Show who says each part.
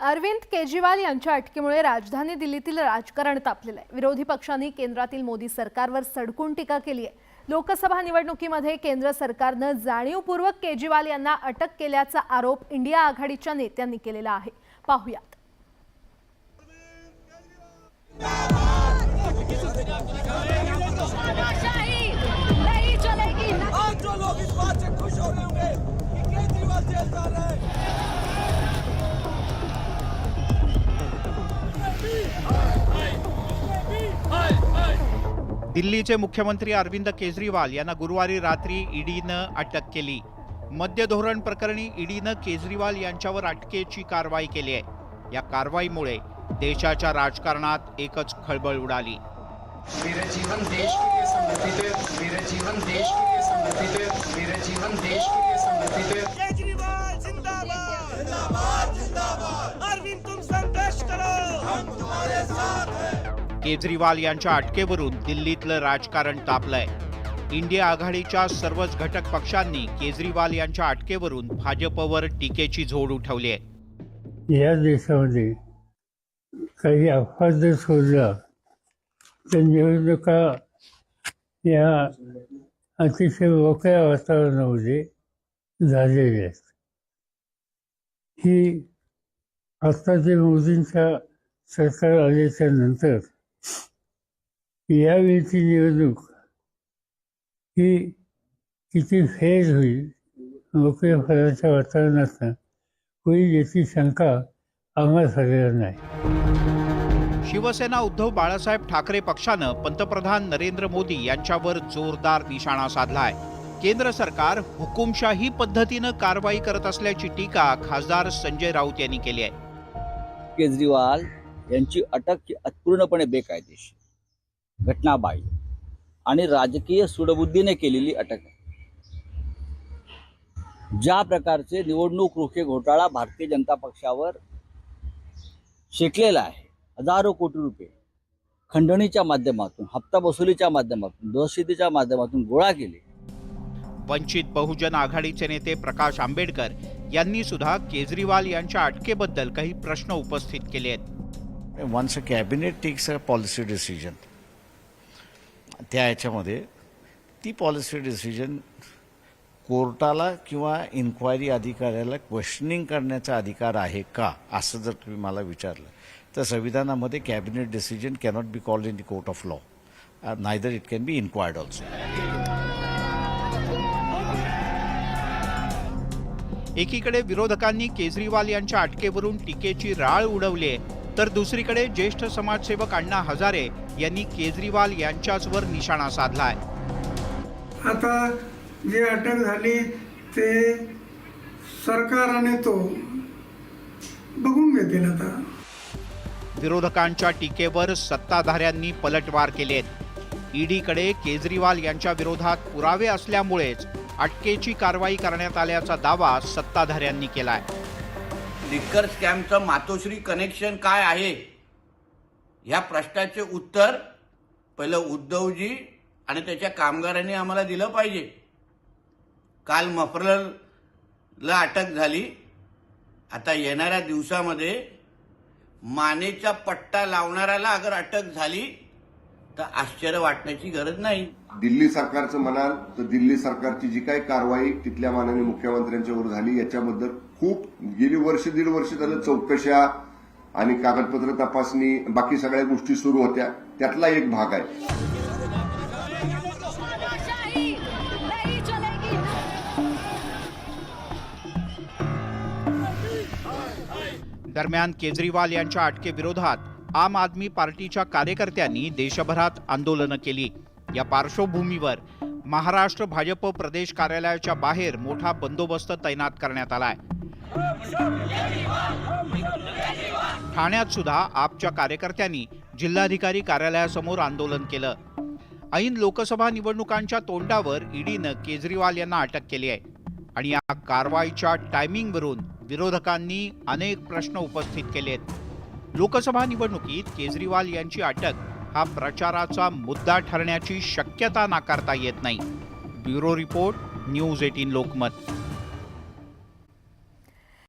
Speaker 1: अरविंद केजरीवाल यांच्या अटकेमुळे राजधानी दिल्लीतील राजकारण तापलेलं आहे. विरोधी पक्षांनी केंद्रातील मोदी सरकारवर सडकून टीका केली आहे. लोकसभा निवडणुकीमध्ये केंद्र सरकारनं जाणीवपूर्वक केजरीवाल यांना अटक केल्याचा आरोप इंडिया आघाडीच्या नेत्यांनी केलेला आहे. पाहुयात.
Speaker 2: दिल्लीचे मुख्यमंत्री अरविंद केजरीवाल यांना गुरुवारी रात्री ईडीनं अटक केली. मद्य धोरण प्रकरणी ईडीनं केजरीवाल यांच्यावर अटकेची कारवाई केली आहे. या कारवाईमुळे देशाच्या राजकारणात एकच खळबळ उडाली.
Speaker 3: मेरा जीवन देश के लिए समर्पित है मेरा जीवन देश के लिए समर्पित है जीवन देश के
Speaker 4: केजरीवाल
Speaker 2: यांच्या अटकेवरून दिल्लीतलं राजकारण तापलंय. इंडिया आघाडीच्या सर्वच घटक पक्षांनी केजरीवाल यांच्या अटकेवरून भाजपवर टीकेची झोड उठवली आहे.
Speaker 5: या देशामध्ये काही अपवाद सोडला तर निवडणुका या अतिशय मोकळ्या वातावरणामध्ये झालेली आहेत. ही आत्ताचे मोदींच्या सरकार आल्याच्यानंतर यावेळीची निवडणूक ही किती फेर होईल मोकळ्या फळाच्या वातावरणात होईल याची शंका आम्हा सगळ्यांना आहे.
Speaker 2: शिवसेना उद्धव बाळासाहेब ठाकरे पक्षानं पंतप्रधान नरेंद्र मोदी यांच्यावर जोरदार निशाणा साधलाय. केंद्र सरकार हुकुमशाही पद्धतीनं कारवाई करत असल्याची टीका खासदार संजय राऊत यांनी केली आहे.
Speaker 6: केजरीवाल यांची अटक ही पूर्णपणे बेकायदेशीर. घटनाबाह्य. आणि राजकीय सुडबुद्धीने केलेली अटक आहे. ज्या प्रकारचे निवडणूक रोखे घोटाळा भारतीय जनता पक्षावर शेकलेला आहे हजारो कोटी रुपये खंडणीच्या माध्यमातून हप्ता वसुलीच्या माध्यमातून दहशतीच्या माध्यमातून गोळा केले.
Speaker 2: वंचित बहुजन आघाडीचे नेते प्रकाश आंबेडकर यांनी सुद्धा केजरीवाल यांच्या अटकेबद्दल काही प्रश्न उपस्थित केले आहेत.
Speaker 7: Once uh cabinet takes uh policy decision त्या याच्यामध्ये ती पॉलिसी डिसिजन कोर्टाला किंवा इन्क्वायरी अधिकाऱ्याला क्वेश्चनिंग करण्याचा अधिकार आहे का? असं जर तुम्ही मला विचारलं तर संविधानामध्ये cabinet decision cannot be called in the court of law neither it can be inquired also
Speaker 2: एकीकडे विरोधकांनी केजरीवाल यांच्या अटकेवरून टीकेची राळ उडवली आहे. तर दुसरीकडे ज्येष्ठ समाजसेवक अण्णा हजारे यांनी केजरीवाल यांच्याचवर निशाणा साधलाय.
Speaker 8: आता जे अटक झाली ते सरकार आणि तो बघून घेतील आता.
Speaker 2: विरोधकांच्या टीकेवर सत्ताधाऱ्यांनी पलटवार केलेत. ईडीकडे केजरीवाल यांच्या विरोधात पुरावे असल्यामुळेच अटकेची कारवाई करण्यात आल्याचा दावा सत्ताधाऱ्यांनी केलाय.
Speaker 9: लिकर स्कॅमचं मातोश्री कनेक्शन काय आहे? ह्या प्रश्नाचे उत्तर पहिलं उद्धवजी आणि त्याच्या कामगारांनी आम्हाला दिलं पाहिजे. काल मफरलला अटक झाली. आता येणाऱ्या दिवसामध्ये मानेचा पट्टा लावणाऱ्याला अगर अटक झाली तर आश्चर्य वाटण्याची गरज नाही.
Speaker 10: दिल्ली सरकारचं म्हणाल तर दिल्ली सरकारची जी काही कारवाई तिथल्या माननीय मुख्यमंत्र्यांच्यावर झाली याच्याबद्दल खूप गेली वर्ष दीड वर्ष झालं चौकशा आणि कागदपत्र तपासणी बाकी सगळ्या गोष्टी सुरू होत्या. त्यातला एक भाग आहे.
Speaker 2: दरम्यान केजरीवाल यांच्या अटकेविरोधात आम आदमी पार्टीच्या कार्यकर्त्यांनी देशभरात आंदोलनं केली. या पार्श्वभूमीवर महाराष्ट्र भाजप प्रदेश कार्यालयाच्या बाहेर मोठा बंदोबस्त तैनात करण्यात आलाय. ठाण्यात सुद्धा आपच्या कार्यकर्त्यांनी जिल्हाधिकारी कार्यालयासमोर आंदोलन केलं. ऐन लोकसभा निवडणुकांच्या तोंडावर ईडीनं केजरीवाल यांना अटक केली आहे आणि या कारवाईच्या टायमिंगवरून विरोधकांनी अनेक प्रश्न उपस्थित केले आहेत लोकसभा निवडणुकीत केजरीवाल यांची अटक हा प्रचाराचा मुद्दा ठरण्याची शक्यता नाकारता येत नाही. Bureau report news eighteen Lokmat.